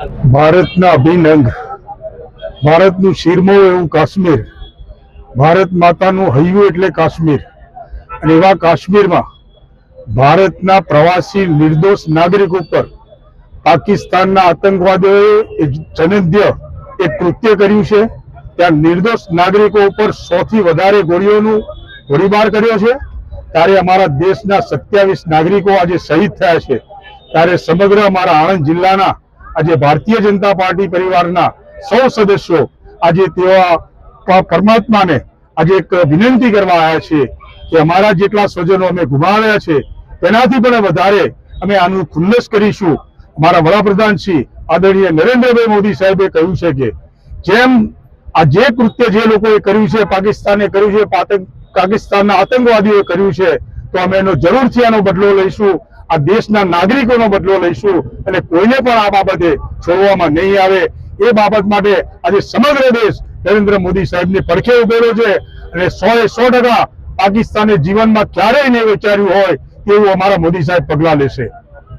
ભારતના અભિન્ન અંગ ભારતનું શિરમો એવું કાશ્મીર. ભારત માતાનું હૈયું એટલે કાશ્મીર. અને એવા કાશ્મીરમાં ભારતના પ્રવાસી નિર્દોષ નાગરિક ઉપર પાકિસ્તાનના આતંકવાદીઓએ જનદ્ય એક કૃત્ય કર્યું છે. ત્યાં નિર્દોષ નાગરિકો ઉપર સૌથી વધારે ગોળીઓનું ગોળીબાર કર્યો છે. ત્યારે અમારા દેશના સત્યાવીસ નાગરિકો આજે શહીદ થયા છે. ત્યારે સમગ્ર અમારા આણંદ જિલ્લાના આજે ભારતીય જનતા પાર્ટી પરિવારના સૌ સદસ્યો આજે તેવા પરમાત્માને આજે એક વિનંતી કરવા આવ્યા છે કે અમારા જેટલા સ્વજનો અમે ગુમાવ્યા છે, તેનાથી પણ વધારે અમે આનું ખુલ્લસ કરીશું. અમારા વડાપ્રધાન શ્રી આદરણીય નરેન્દ્રભાઈ મોદી સાહેબે કહ્યું છે કે જેમ આ જે કૃત્ય જે લોકોએ કર્યું છે, પાકિસ્તાને કર્યું છે પાકિસ્તાનના આતંકવાદીઓએ કર્યું છે, તો અમે એનો જરૂરથી આનો બદલો લઈશું. આ દેશના નાગરિકોનો બદલો લઈશું અને કોઈને પણ આ બાબતે છોડવામાં નહીં આવે. એ બાબત માટે આજે સમગ્ર દેશ નરેન્દ્ર મોદી સાહેબની પડખે ઉભેલો છે અને સો એ સો ટકા પાકિસ્તાને જીવનમાં ક્યારેય નહીં વિચાર્યું હોય તેવું અમારા મોદી સાહેબ પગલાં લેશે.